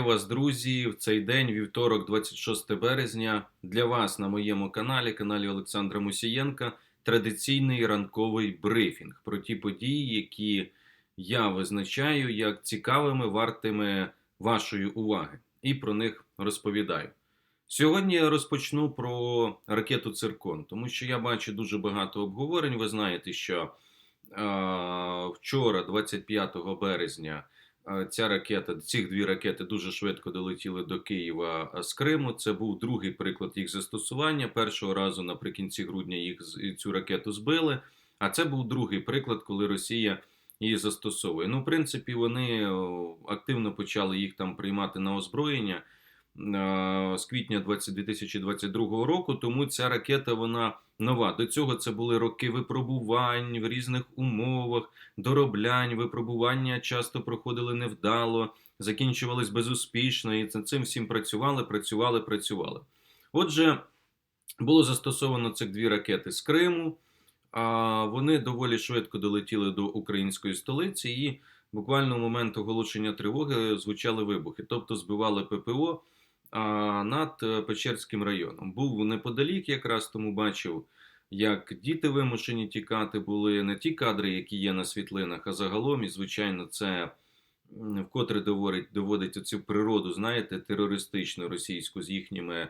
Вас, друзі, в цей день, вівторок, 26 березня. Для вас на моєму каналі, каналі Олександра Мусієнка, традиційний ранковий брифінг про ті події, які я визначаю як цікавими, вартими вашої уваги, і про них розповідаю. Сьогодні я розпочну про ракету Циркон, тому що я бачу дуже багато обговорень. Ви знаєте, що е, вчора, 25 березня, ця ракета, ці дві ракети дуже швидко долетіли до Києва е, з Криму. Це був другий приклад їх застосування. Першого разу наприкінці грудня їх цю ракету збили. А це був другий приклад, коли Росія її застосовує. Ну, в принципі, вони активно почали їх там приймати на озброєння е, з квітня 20 2022 року. Тому ця ракета вона нова. До цього це були роки випробувань в різних умовах, дороблянь, випробування часто проходили невдало, закінчувались безуспішно, і за цим всім працювали, працювали, працювали. Отже, було застосовано цих дві ракети з Криму. А вони доволі швидко долетіли до української столиці, і буквально в момент оголошення тривоги звучали вибухи, тобто збивали ППО над е, Печерським районом. Був неподалік, якраз тому бачив, як діти вимушені тікати були не ті кадри, які є на світлинах, а загалом, і звичайно, це вкотре доводить, доводить оцю природу, знаєте, терористичну російську з їхніми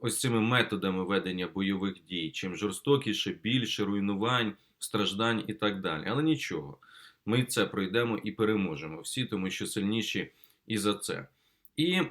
ось цими методами ведення бойових дій. Чим жорстокіше, більше руйнувань, страждань і так далі. Але нічого, ми це пройдемо і переможемо всі, тому що сильніші і за це. І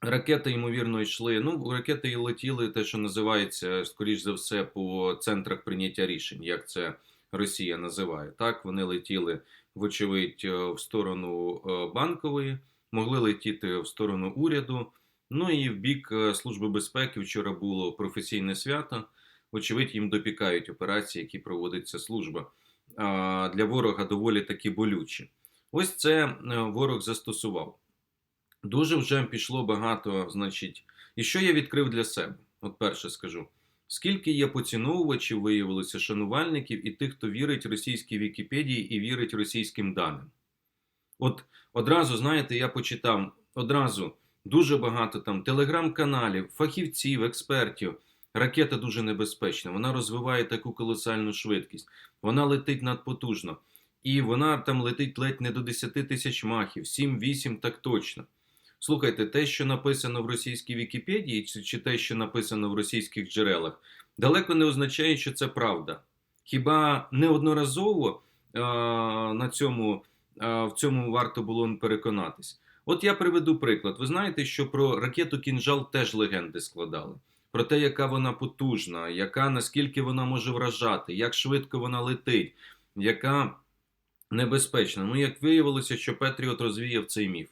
ракети, ймовірно, йшли. Ну, ракети і летіли, те, що називається, скоріш за все, по центрах прийняття рішень, як це Росія називає. Так, вони летіли, вочевидь, е, в сторону е, банкової, могли летіти в сторону уряду. Ну і в бік е, Служби безпеки вчора було професійне свято. Вочевидь, їм допікають операції, які проводить ця служба. Для ворога доволі таки болючі. Ось це ворог застосував. Дуже вже пішло багато, значить, і що я відкрив для себе? От перше скажу. Скільки є поціновувачів, виявилося шанувальників і тих, хто вірить російській Вікіпедії і вірить російським даним. От одразу, знаєте, я почитав одразу дуже багато там телеграм-каналів, фахівців, експертів. Ракета дуже небезпечна. Вона розвиває таку колосальну швидкість. Вона летить надпотужно. І вона там летить ледь не до 10 тисяч махів, 7-8 так точно. Слухайте, те, що написано в російській Вікіпедії, чи, чи те, що написано в російських джерелах, далеко не означає, що це правда. Хіба неодноразово е, на цьому, е, в цьому варто було переконатись? От я приведу приклад. Ви знаєте, що про ракету Кінжал теж легенди складали. Про те, яка вона потужна, яка наскільки вона може вражати, як швидко вона летить, яка небезпечна. Ну, як виявилося, що Петріот розвіяв цей міф.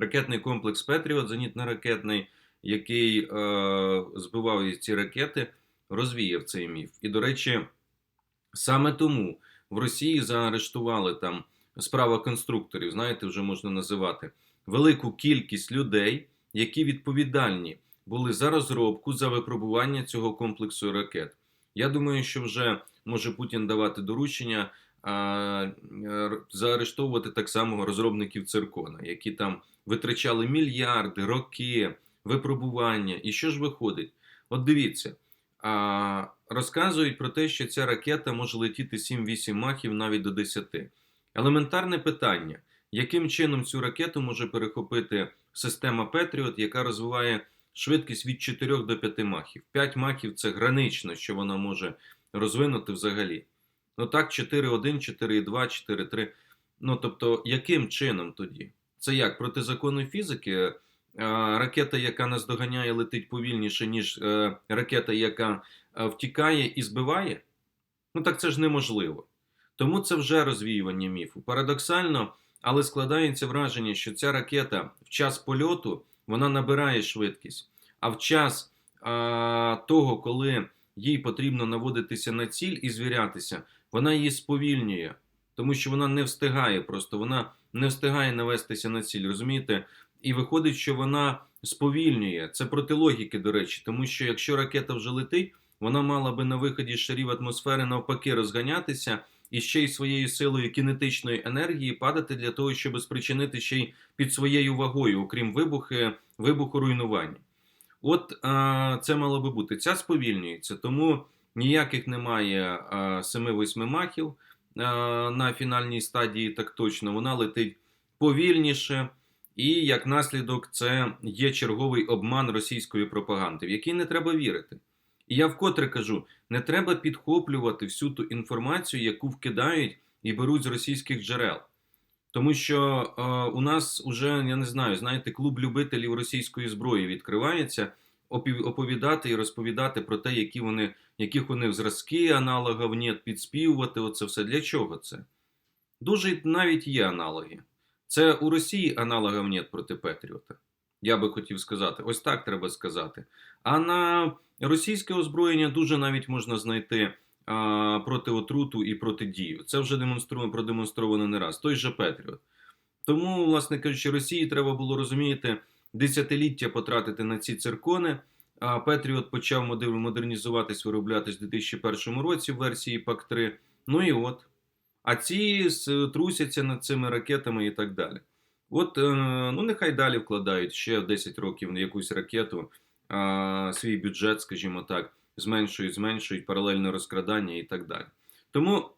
Ракетний комплекс Петріот, зенітно-ракетний, який е, збивав ці ракети, розвіяв цей міф. І, до речі, саме тому в Росії заарештували там справа конструкторів, знаєте, вже можна називати велику кількість людей, які відповідальні були за розробку, за випробування цього комплексу ракет. Я думаю, що вже може Путін давати доручення заарештовувати так само розробників циркона, які там витрачали мільярди, роки, випробування. І що ж виходить? От дивіться, розказують про те, що ця ракета може летіти 7-8 махів навіть до 10. Елементарне питання: яким чином цю ракету може перехопити система Петріот, яка розвиває швидкість від 4 до 5 махів? 5 махів це гранично, що вона може розвинути взагалі. Ну так, 4.1, 4.2, 4.3. Ну тобто, яким чином тоді? Це як проти закону фізики? Е, Ракета, яка нас доганяє, летить повільніше, ніж е, ракета, яка е, втікає і збиває? Ну так це ж неможливо. Тому це вже розвіювання міфу. Парадоксально, але складається враження, що ця ракета в час польоту вона набирає швидкість, а в час а, того, коли їй потрібно наводитися на ціль і звірятися, вона її сповільнює, тому що вона не встигає просто, вона не встигає навестися на ціль, розумієте? І виходить, що вона сповільнює. Це проти логіки, до речі, тому що якщо ракета вже летить, вона мала би на виході з шарів атмосфери навпаки розганятися і ще й своєю силою кінетичної енергії падати для того, щоб спричинити ще й під своєю вагою, окрім вибухи, вибуху руйнування. От а, це мало би бути. Ця сповільнюється, тому ніяких немає а, 7-8 махів на фінальній стадії, так точно. Вона летить повільніше. І як наслідок, це є черговий обман російської пропаганди, в який не треба вірити. І я вкотре кажу: не треба підхоплювати всю ту інформацію, яку вкидають і беруть з російських джерел. Тому що е, у нас уже, я не знаю, знаєте, клуб любителів російської зброї відкривається оповідати і розповідати про те, які вони, яких вони зразки аналогів нет, підспівувати. Оце все. Для чого це? Дуже навіть є аналоги. Це у Росії аналогів нет проти Петріота. Я би хотів сказати, ось так треба сказати. А на російське озброєння дуже навіть можна знайти а, проти отруту і протидію. Це вже демонструє, продемонстровано не раз. Той же Петріот. Тому, власне кажучи, Росії треба було розуміти десятиліття потратити на ці циркони. Петріот почав модернізуватись, вироблятись у 2001 році в версії ПАК-3. Ну і от. А ці трусяться над цими ракетами і так далі. От, е, ну нехай далі вкладають ще 10 років на якусь ракету свій бюджет, скажімо так, зменшують, зменшують паралельне розкрадання і так далі. Тому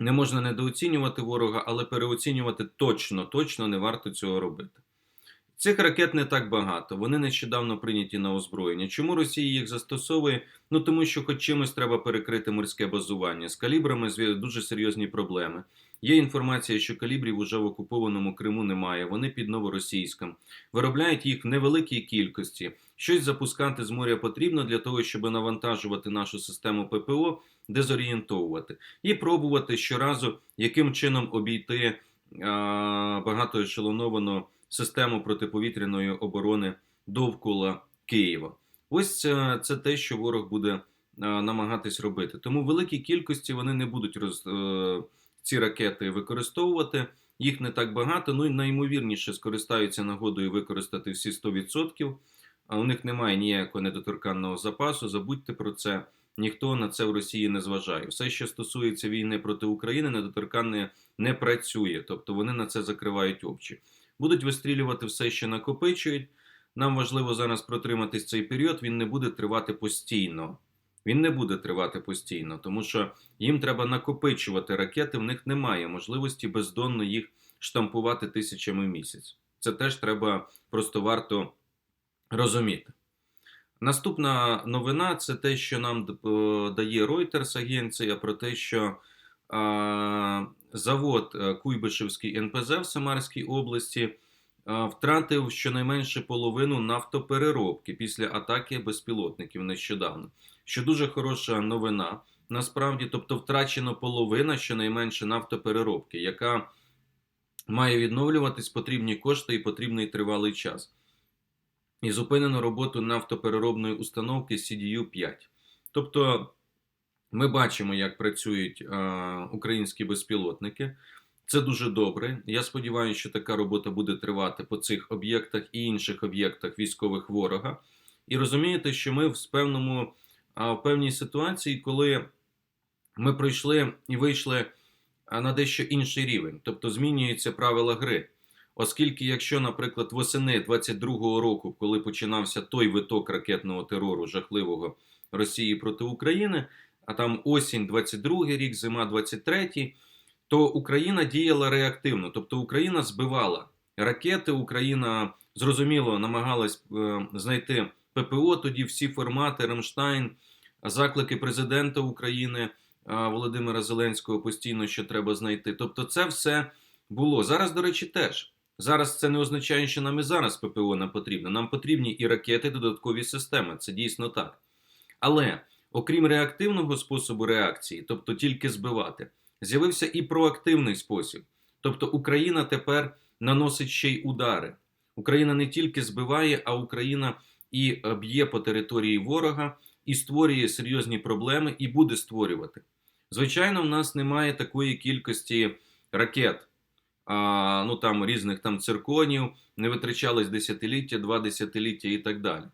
не можна недооцінювати ворога, але переоцінювати точно, точно не варто цього робити. Цих ракет не так багато. Вони нещодавно прийняті на озброєння. Чому Росія їх застосовує? Ну тому що хоч чимось треба перекрити морське базування. З калібрами дуже серйозні проблеми. Є інформація, що калібрів уже в окупованому Криму немає. Вони під новоросійськом. Виробляють їх в невеликій кількості. Щось запускати з моря потрібно для того, щоб навантажувати нашу систему ППО, дезорієнтовувати і пробувати щоразу, яким чином обійти а, багатоешелоновану систему протиповітряної оборони довкола Києва. Ось це, це те, що ворог буде е, намагатись робити. Тому великій кількості вони не будуть роз, е, ці ракети використовувати. Їх не так багато. Ну і найімовірніше скористаються нагодою використати всі 100%. А у них немає ніякого недоторканного запасу. Забудьте про це. Ніхто на це в Росії не зважає. Все, що стосується війни проти України, недоторканне не працює. Тобто вони на це закривають очі. Будуть вистрілювати все, що накопичують. Нам важливо зараз протриматись цей період. Він не буде тривати постійно. Він не буде тривати постійно, тому що їм треба накопичувати ракети. В них немає можливості бездонно їх штампувати тисячами в місяць. Це теж треба просто варто розуміти. Наступна новина це те, що нам е, дає Reuters агенція про те, що завод е, Куйбишевський НПЗ в Самарській області втратив щонайменше половину нафтопереробки після атаки безпілотників нещодавно. Що дуже хороша новина. Насправді, тобто втрачено половина щонайменше нафтопереробки, яка має відновлюватись потрібні кошти і потрібний тривалий час. І зупинено роботу нафтопереробної установки CDU 5. Тобто ми бачимо, як працюють е, українські безпілотники. Це дуже добре. Я сподіваюся, що така робота буде тривати по цих об'єктах і інших об'єктах військових ворога. І розумієте, що ми в певному, в певній ситуації, коли ми пройшли і вийшли на дещо інший рівень, тобто змінюються правила гри. Оскільки, якщо, наприклад, восени 22-го року, коли починався той виток ракетного терору жахливого Росії проти України, а там осінь 22-й рік, зима 23-й, то Україна діяла реактивно, тобто Україна збивала ракети, Україна зрозуміло намагалась е, знайти ППО. Тоді всі формати Рамштайн, заклики президента України е, Володимира Зеленського постійно, що треба знайти. Тобто, це все було зараз. До речі, теж зараз це не означає, що нам і зараз ППО не потрібно. Нам потрібні і ракети, і додаткові системи. Це дійсно так. Але окрім реактивного способу реакції, тобто тільки збивати, з'явився і проактивний спосіб. Тобто Україна тепер наносить ще й удари. Україна не тільки збиває, а Україна і б'є по території ворога, і створює серйозні проблеми, і буде створювати. Звичайно, в нас немає такої кількості ракет, а, ну там різних там цирконів, не витрачались десятиліття, два десятиліття і так далі.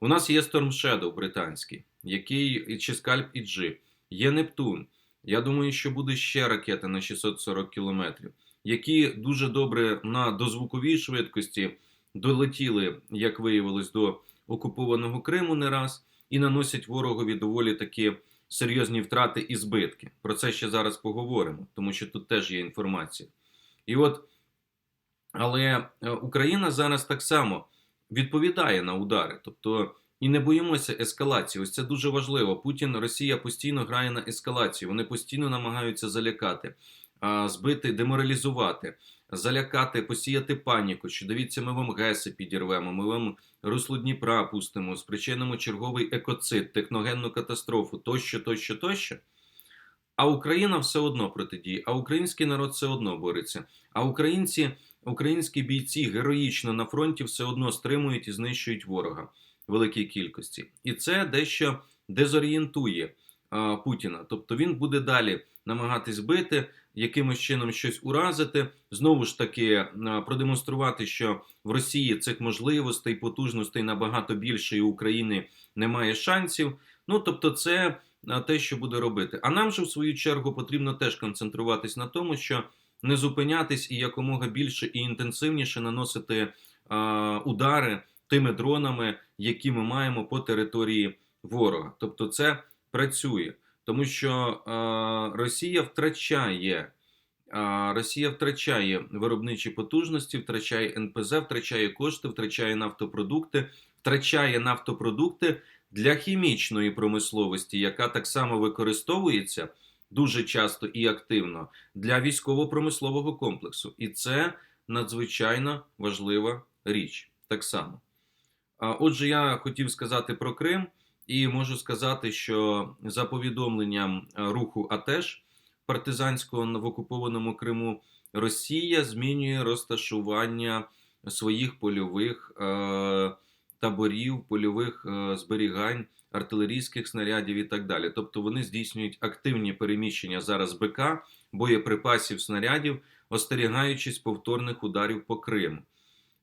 У нас є Storm Shadow британський, який чи Scalp EG, є Нептун, Я думаю, що буде ще ракети на 640 кілометрів, які дуже добре на дозвуковій швидкості долетіли, як виявилось, до окупованого Криму не раз, і наносять ворогові доволі такі серйозні втрати і збитки. Про це ще зараз поговоримо, тому що тут теж є інформація. І от, але е, Україна зараз так само відповідає на удари, тобто і не боїмося ескалації. Ось це дуже важливо. Путін, Росія постійно грає на ескалацію. Вони постійно намагаються залякати, збити, деморалізувати, залякати, посіяти паніку. Що дивіться, ми вам ГЕСи підірвемо, ми вам русло Дніпра пустимо, спричинимо черговий екоцид, техногенну катастрофу, тощо, тощо, тощо. А Україна все одно протидіє, а український народ все одно бореться. А українці, українські бійці героїчно на фронті все одно стримують і знищують ворога великій кількості. І це дещо дезорієнтує а, Путіна. Тобто він буде далі намагатись бити, якимось чином щось уразити, знову ж таки а, продемонструвати, що в Росії цих можливостей, потужностей набагато більше, і України немає шансів. Ну тобто, це а, те, що буде робити. А нам же, в свою чергу, потрібно теж концентруватись на тому, що не зупинятись і якомога більше і інтенсивніше наносити а, удари тими дронами, які ми маємо по території ворога. Тобто, це працює, тому що а, Росія втрачає. Росія втрачає виробничі потужності, втрачає НПЗ, втрачає кошти, втрачає нафтопродукти, втрачає нафтопродукти для хімічної промисловості, яка так само використовується дуже часто і активно для військово-промислового комплексу. І це надзвичайно важлива річ. Так само. Отже, я хотів сказати про Крим, і можу сказати, що за повідомленням а, руху АТЕШ партизанського в окупованому Криму Росія змінює розташування своїх польових е, таборів, польових е, зберігань, артилерійських снарядів і так далі. Тобто вони здійснюють активні переміщення зараз БК, боєприпасів, снарядів, остерігаючись повторних ударів по Криму.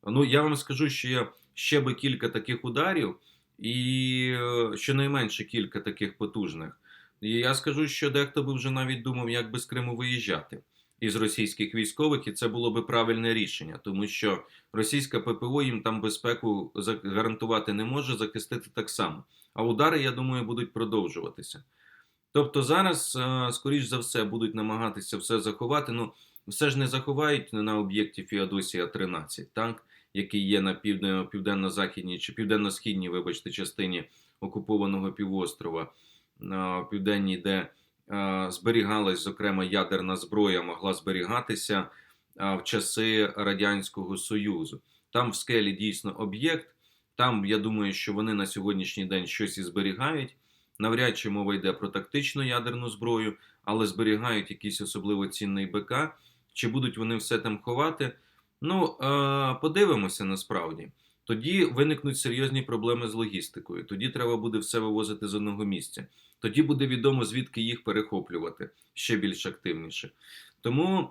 Ну, я вам скажу, що є ще би кілька таких ударів, і е, щонайменше кілька таких потужних. І я скажу, що дехто би вже навіть думав, як би з Криму виїжджати із російських військових, і це було би правильне рішення, тому що російська ППО їм там безпеку гарантувати не може, захистити так само. А удари, я думаю, будуть продовжуватися. Тобто зараз, е, скоріш за все, будуть намагатися все заховати. Ну, все ж не заховають на об'єкті Фіадосія 13, так? Який є на південно- південно-західній чи південно-східній, вибачте, частині окупованого півострова, південній, де зберігалась, зокрема, ядерна зброя, могла зберігатися в часи Радянського Союзу. Там в скелі дійсно об'єкт. Там, я думаю, що вони на сьогоднішній день щось і зберігають. Навряд чи мова йде про тактичну ядерну зброю, але зберігають якийсь особливо цінний БК. Чи будуть вони все там ховати? Ну, е, подивимося насправді. Тоді виникнуть серйозні проблеми з логістикою. Тоді треба буде все вивозити з одного місця. Тоді буде відомо, звідки їх перехоплювати ще більш активніше. Тому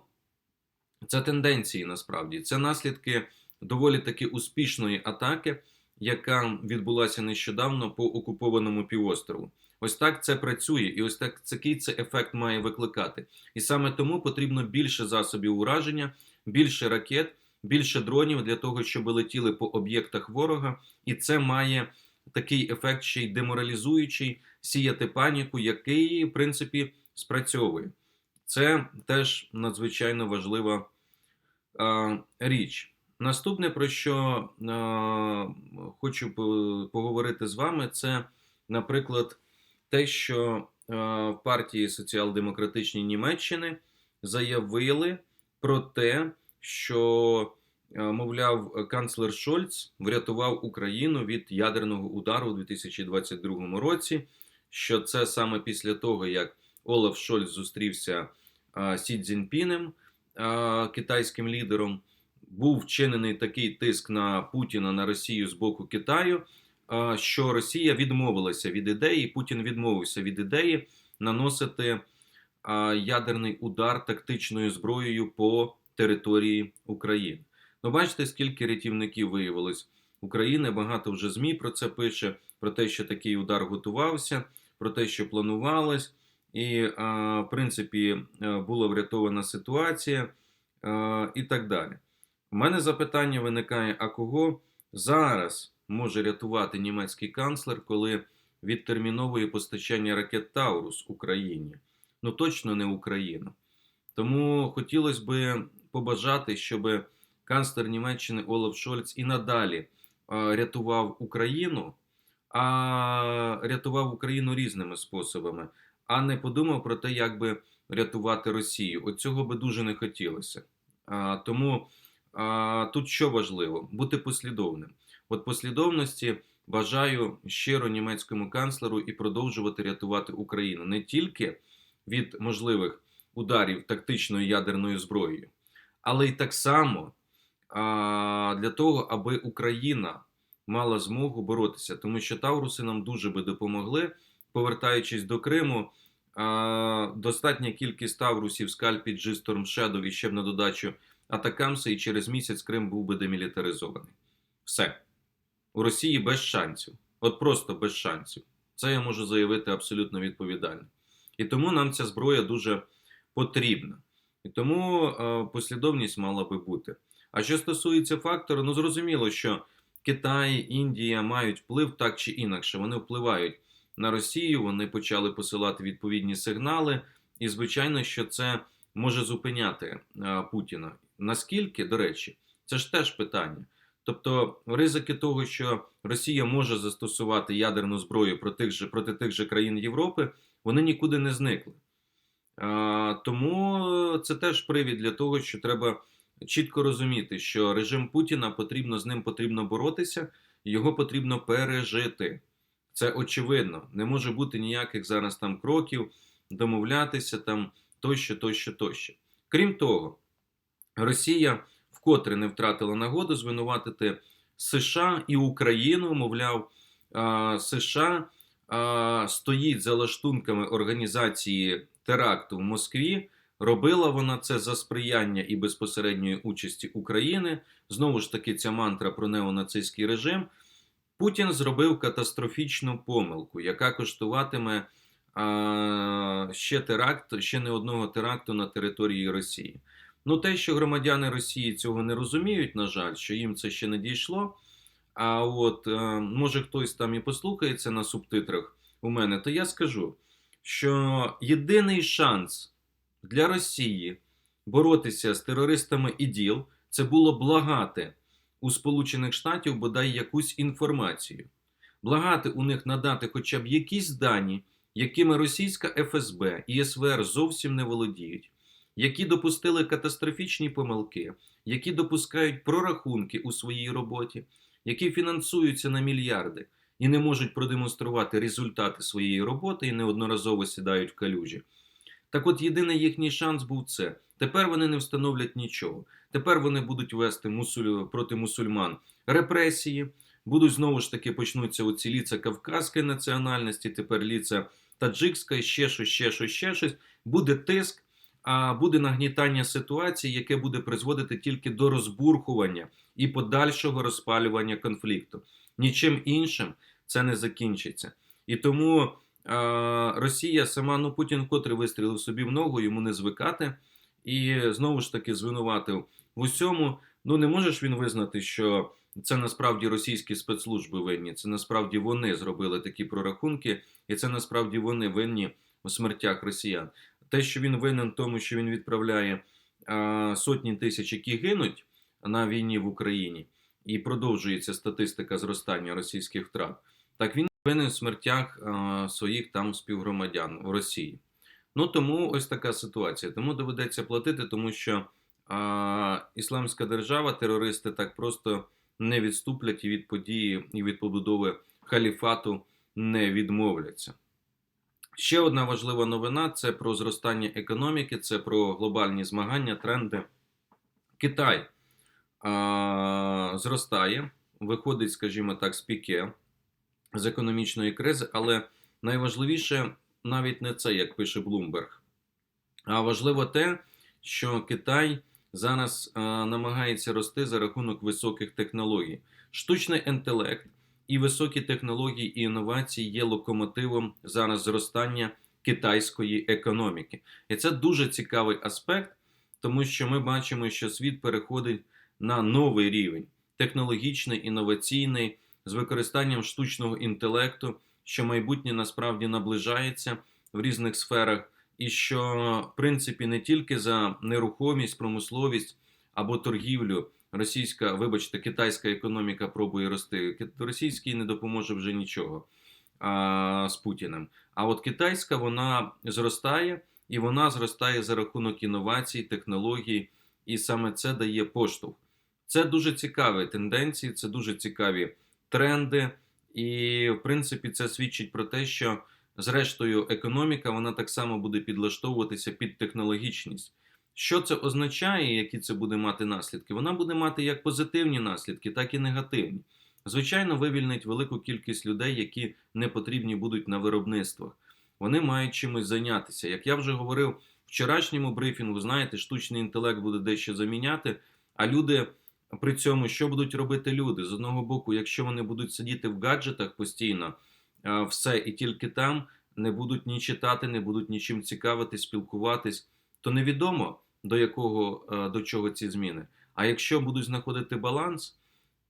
це тенденції насправді. Це наслідки доволі таки успішної атаки, яка відбулася нещодавно по окупованому півострову. Ось так це працює, і ось так такий це ефект має викликати. І саме тому потрібно більше засобів ураження, більше ракет, більше дронів для того, щоб летіли по об'єктах ворога, і це має такий ефект ще й деморалізуючий, сіяти паніку, який, в принципі, спрацьовує. Це теж надзвичайно важлива а, річ. Наступне, про що а, хочу поговорити з вами, це, наприклад, те, що в партії Соціал-демократичній Німеччини заявили про те, що, е, мовляв, канцлер Шольц врятував Україну від ядерного удару у 2022 році. Що це саме після того, як Олаф Шольц зустрівся Сі Цзіньпінем, китайським лідером, був вчинений такий тиск на Путіна на Росію з боку Китаю, що Росія відмовилася від ідеї, Путін відмовився від ідеї наносити ядерний удар тактичною зброєю по території України. Ну, бачите, скільки рятівників виявилось України. Багато вже ЗМІ про це пише, про те, що такий удар готувався, про те, що планувалось. і, в принципі, е, була врятована ситуація е, і так далі. У мене запитання виникає: а кого зараз може рятувати німецький канцлер, коли відтерміновує постачання ракет Таурус Україні? Ну точно не Україна. Тому хотілося би побажати, щоб канцлер Німеччини Олаф Шольц і надалі е, рятував Україну, а рятував Україну різними способами, а не подумав про те, як би рятувати Росію. От цього би дуже не хотілося. Тому тут що важливо? Бути послідовним. От послідовності бажаю щиро німецькому канцлеру і продовжувати рятувати Україну не тільки від можливих ударів тактичною ядерною зброєю, але й так само для того, аби Україна мала змогу боротися, тому що Тавруси нам дуже би допомогли, повертаючись до Криму. Достатня кількість Таврусів, скальпі, Storm Shadow і ще б на додачу Атакамса, і через місяць Крим був би демілітаризований. Все. У Росії без шансів. От просто без шансів. Це я можу заявити абсолютно відповідально. І тому нам ця зброя дуже потрібна. І тому е, послідовність мала би бути. А що стосується фактору, ну зрозуміло, що Китай, Індія мають вплив так чи інакше. Вони впливають на Росію, вони почали посилати відповідні сигнали, і звичайно, що це може зупиняти е, Путіна. Наскільки, до речі, це ж теж питання. Тобто, ризики того, що Росія може застосувати ядерну зброю проти тих же, проти тих же країн Європи, вони нікуди не зникли. Тому це теж привід для того, що треба чітко розуміти, що режим Путіна потрібно з ним потрібно боротися, його потрібно пережити. Це очевидно. Не може бути ніяких зараз там кроків, домовлятися там тощо, тощо, тощо. Крім того, Росія вкотре не втратила нагоду звинуватити США і Україну, мовляв, США стоїть за лаштунками організації теракту в Москві. Робила вона це за сприяння і безпосередньої участі України. Знову ж таки, ця мантра про неонацистський режим. Путін зробив катастрофічну помилку, яка коштуватиме а, ще теракт, ще не одного теракту на території Росії. Ну, те, що громадяни Росії цього не розуміють, на жаль, що їм це ще не дійшло. А от е, може хтось там і послухається на субтитрах у мене, то я скажу, що єдиний шанс для Росії боротися з терористами іділ це було благати у Сполучених Штатів бодай якусь інформацію, благати у них надати хоча б якісь дані, якими російська ФСБ і СВР зовсім не володіють, які допустили катастрофічні помилки, які допускають прорахунки у своїй роботі, які фінансуються на мільярди і не можуть продемонструвати результати своєї роботи і неодноразово сідають в калюжі. Так от єдиний їхній шанс був це. Тепер вони не встановлять нічого. Тепер вони будуть вести мусуль... проти мусульман репресії, будуть знову ж таки почнуться оці ліца кавказської національності, тепер ліца таджикська, ще щось, ще щось, ще щось. Буде тиск, а буде нагнітання ситуації, яке буде призводити тільки до розбурхування і подальшого розпалювання конфлікту. Нічим іншим це не закінчиться. І тому а, Росія сама, ну Путін вкотре вистрілив собі в ногу, йому не звикати. І знову ж таки звинуватив в усьому. Ну не можеш він визнати, що це насправді російські спецслужби винні. Це насправді вони зробили такі прорахунки, і це насправді вони винні у смертях росіян. Те, що він винен тому, що він відправляє а, сотні тисяч, які гинуть на війні в Україні, і продовжується статистика зростання російських втрат. Так він винен в смертях своїх там співгромадян в Росії. Ну тому ось така ситуація. Тому доведеться платити, тому що а, Ісламська держава, терористи так просто не відступлять і від події і від побудови халіфату не відмовляться. Ще одна важлива новина це про зростання економіки, це про глобальні змагання, тренди. Китай а, зростає, виходить, скажімо так, з піке з економічної кризи, але найважливіше навіть не це, як пише Блумберг. А важливо те, що Китай зараз а, намагається рости за рахунок високих технологій. Штучний інтелект і високі технології і інновації є локомотивом зараз зростання китайської економіки. І це дуже цікавий аспект, тому що ми бачимо, що світ переходить на новий рівень технологічний, інноваційний, з використанням штучного інтелекту, що майбутнє насправді наближається в різних сферах, і що, в принципі, не тільки за нерухомість, промисловість або торгівлю. Російська, вибачте, китайська економіка пробує рости. Російській не допоможе вже нічого а, з Путіним. А от китайська вона зростає, і вона зростає за рахунок інновацій, технологій, і саме це дає поштовх. Це дуже цікаві тенденції, це дуже цікаві тренди, і в принципі це свідчить про те, що зрештою економіка вона так само буде підлаштовуватися під технологічність. Що це означає, які це буде мати наслідки? Вона буде мати як позитивні наслідки, так і негативні. Звичайно, вивільнить велику кількість людей, які не потрібні будуть на виробництвах. Вони мають чимось зайнятися. Як я вже говорив вчорашньому брифінгу, знаєте, штучний інтелект буде дещо заміняти, а люди при цьому що будуть робити люди? З одного боку, якщо вони будуть сидіти в гаджетах постійно, все і тільки там не будуть ні читати, не будуть нічим цікавитись, спілкуватись, то невідомо до якого е, до чого ці зміни. А якщо будуть знаходити баланс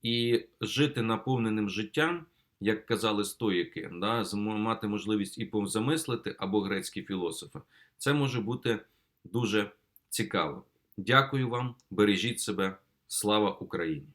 і жити наповненим життям, як казали стоїки, да, мати можливість і позамислити або грецькі філософи, це може бути дуже цікаво. Дякую вам, бережіть себе, слава Україні!